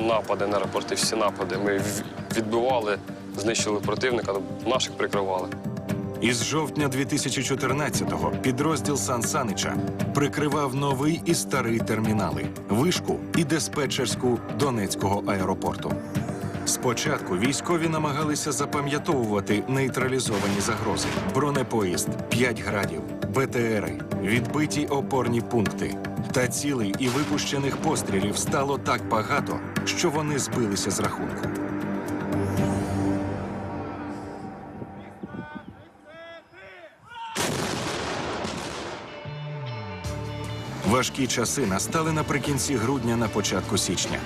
напади на аеропорти, всі напади. Ми відбивали, знищили противника, наших прикривали. Із жовтня 2014-го підрозділ Сан Санича прикривав новий і старий термінали, вишку і диспетчерську Донецького аеропорту. Спочатку військові намагалися запам'ятовувати нейтралізовані загрози: бронепоїзд, 5 градів, БТРи, відбиті опорні пункти. Та цілей і випущених пострілів стало так багато, що вони збилися з рахунку. Важкі часи настали наприкінці грудня на початку січня.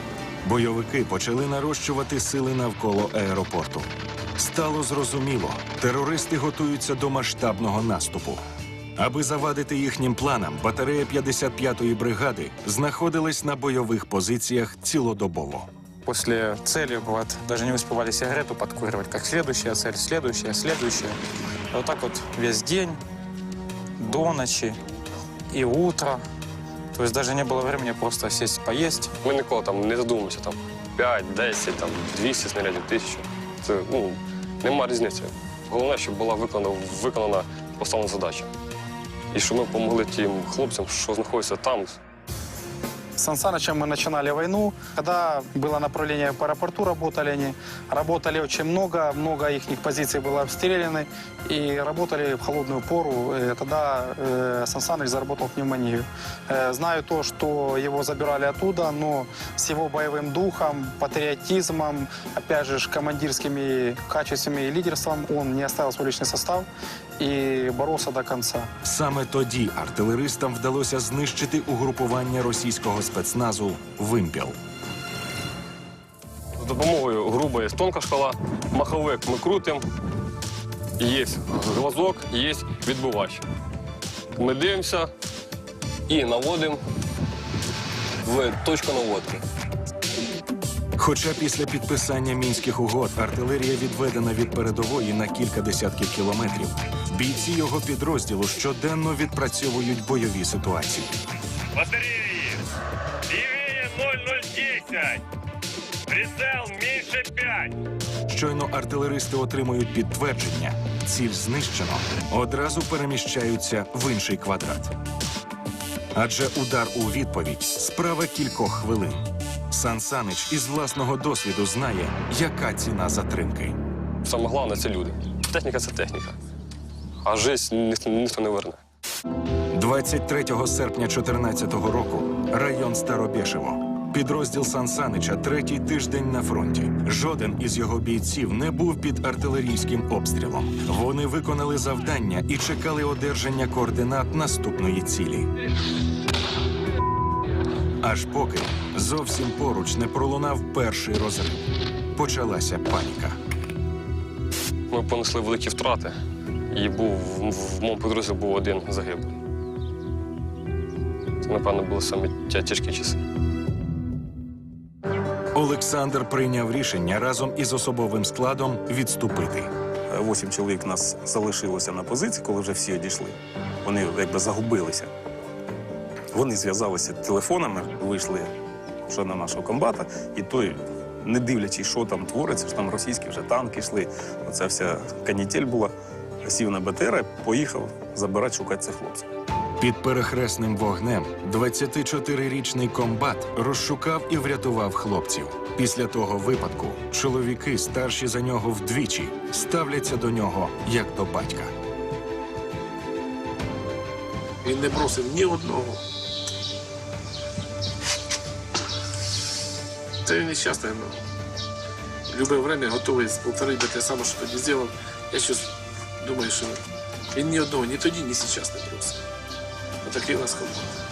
Бойовики почали нарощувати сили навколо аеропорту. Стало зрозуміло, терористи готуються до масштабного наступу. Аби завадити їхнім планам, батарея 55-ї бригади знаходилась на бойових позиціях цілодобово. После цели вот, даже не успевали сигарету подкуривать, как следующая цель, следующая, следующая. И вот весь день, до ночи и утро. То есть даже не было времени просто сесть поесть. Ми ніколи там не задумуємося, там 5, 10, там 200 снарядів, 1000. Це ну, нема різниці. Головне, щоб була виконана, виконана поставлена задача. І щоб ми допомогли тим хлопцям, що знаходяться там, С Сан Санычем мы начинали войну. Когда было направление по аэропорту, работали они. Работали очень много, много их позиций было обстреляны. И работали в холодную пору. Э, Тогда э, Сан Саныч заработал пневмонию. Э, Знаю то, что его забирали оттуда, но с его боевым духом, патриотизмом, опять же, ж, командирскими качествами и лидерством он не оставил свой личный состав и боролся до конца. Саме тоді артилеристам вдалося знищити угрупування російського спецназу Вимпіл. З допомогою грубої тонка шкала, маховик ми крутимо, є глазок, є відбивач. Ми дивимося і наводимо в точку наводки. Хоча після підписання мінських угод артилерія відведена від передової на кілька десятків кілометрів, бійці його підрозділу щоденно відпрацьовують бойові ситуації. Батареи! Левее 0010! Прицел меньше 5! Щойно артилеристи отримують підтвердження, ціль знищено, одразу переміщаються в інший квадрат. Адже удар у відповідь справа кількох хвилин. Сан Санич із власного досвіду знає, яка ціна затримки. Саме головне це люди. Техніка це техніка. А життя ніхто, ніхто не верне. 23 серпня 2014 року район Старобєшево. Підрозділ Сан Санича третій тиждень на фронті. Жоден із його бійців не був під артилерійським обстрілом. Вони виконали завдання і чекали одержання координат наступної цілі. Аж поки зовсім поруч не пролунав перший розрив. Почалася паніка. Ми понесли великі втрати, і був в, в моєму підрозділі був один загиблий. Це, напевно, були саме тя- тяжкі часи. Олександр прийняв рішення разом із особовим складом відступити. Вісім чоловік нас залишилося на позиції, коли вже всі одійшли. Вони якби загубилися. Вони зв'язалися телефонами, вийшли що на нашого комбата, і той, не дивлячись, що там твориться, що там російські вже танки йшли. Оця вся канітель була. Сів на БТР, поїхав забирати, шукати цих хлопців. Під перехресним вогнем 24-річний комбат розшукав і врятував хлопців. Після того випадку чоловіки, старші за нього вдвічі, ставляться до нього як до батька. Він не бросив ні одного. Це він нещасний. Ну. Любе время готовий повторити те саме, що тоді зробив. Я щось думаю, що він ні одного, ні тоді, ні зараз не бросив. Отакий у нас команда.